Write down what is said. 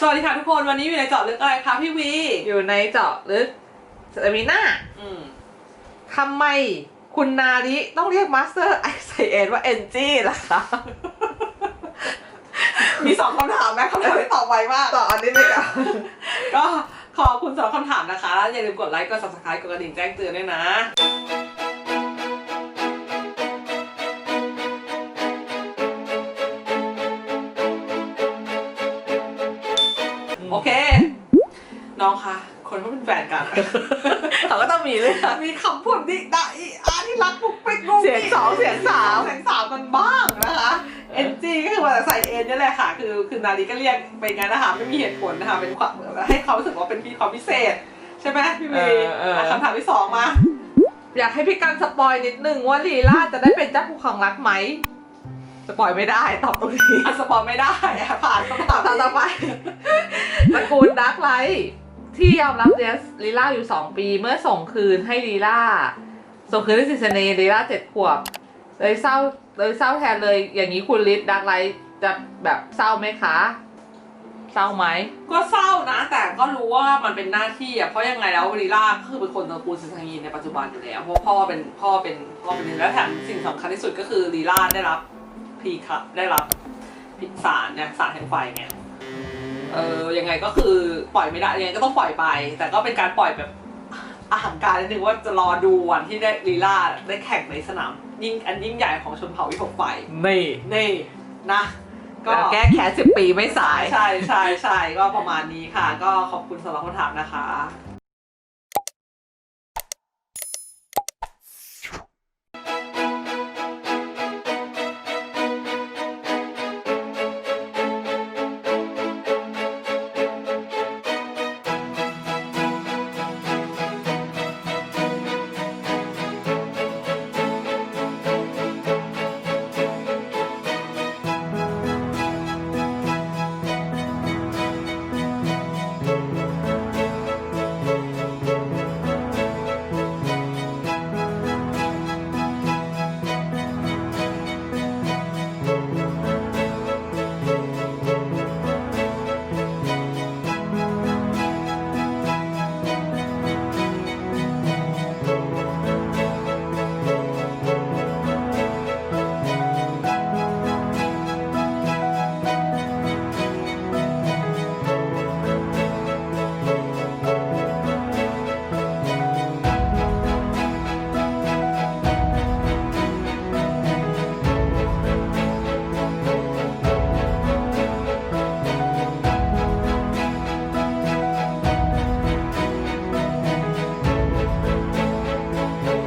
สวัสดีค่ะทุกคนวันนี้อยู่ในเจาะลึกอะไรคะพี่วี อยู่ในเจาะลึกเซมิน่าอืมทำไมคุณนาริต้องเรียกมาสเตอร์ไอไซเอ็นว่าเอนจี้ล่ะคะ มีสองคำถามนะคำถามที่ตอบไวมาก ต่ออันนี้เลยอะก็ขอบคุณสำหรับคำถามนะคะแล้วอย่าลืมกดไลค์กด subscribe กดกระดิ่งแจ้งเตือนด้วยนะ โอเค น้องคะคนเขาเป็นแฟนกัน เขาก็ต้องมีเลยค่ะ มีคำพูดดิดาอีอาที่รักปุกปิกงงเสียงสองเสียงสาม เสียงสามกันบ้างนะคะเอ็นจีก็คือมาจากใส่เอ็นนี่แหละค่ะ คือคือนาลีก็เรียกเป็นงั้นนะคะไม่มีเหตุผลนะคะเป็นความให้เขารู้สึกว่าเป็นพี่ความพิเศษ ใช่ไหมพี่วีเออเอออะคำถามที่สองมา อยากให้พี่กันสปอยนิดนึงว่าลีล่าจะได้เป็นเจ้าผู้ของรักไหมสปอยไม่ได้ตอบตรงนี้อันสปอนไม่ได้อะผ่านคำถามต่อต่อไป ตระกูลดักไลท์ที่ยอมรับเดสลีลาอยู่ 2 ปี เมื่อส่งคืนให้ลีลาส่งคืนให้ซิสเนลีลาเจ็ดขวบ เลยเศร้าเลยเศร้าแทนเลยอย่างนี้คุณลิศดักไลท์จะแบบเศร้าไหมคะ เศร้าไหม ก็เศร้านะ แต่ก็รู้ว่ามันเป็นหน้าที่อะเพราะยังไงแล้วลีลาก็คือเป็นคนตระกูลซินทางีในปัจจุบันอยู่แล้วเพราะพ่อเป็นพ่อเป็นพ่อเป็นแล้วแถมสิ่งสำคัญที่สุดก็คือลีลาได้รับพีคัได้รับสารเนี่ยสารแห่งไฟเนี่ย เออยังไงก็คือปล่อยไม่ได้ยังไงก็ต้องปล่อยไป แต่ก็เป็นการปล่อยแบบอาหารการนิดนึงว่าจะรอดูวันที่ได้ลีล่าได้แข่งในสนามยิ่งอันยิ่งใหญ่ของชนเผ่าวิภพไฟนี่นี่นะก็แก้แค้นสิบปีไม่สาย ใช่ใช่ใช่ก็ประมาณนี้ค่ะ ก็ขอบคุณสำหรับคำถามนะคะ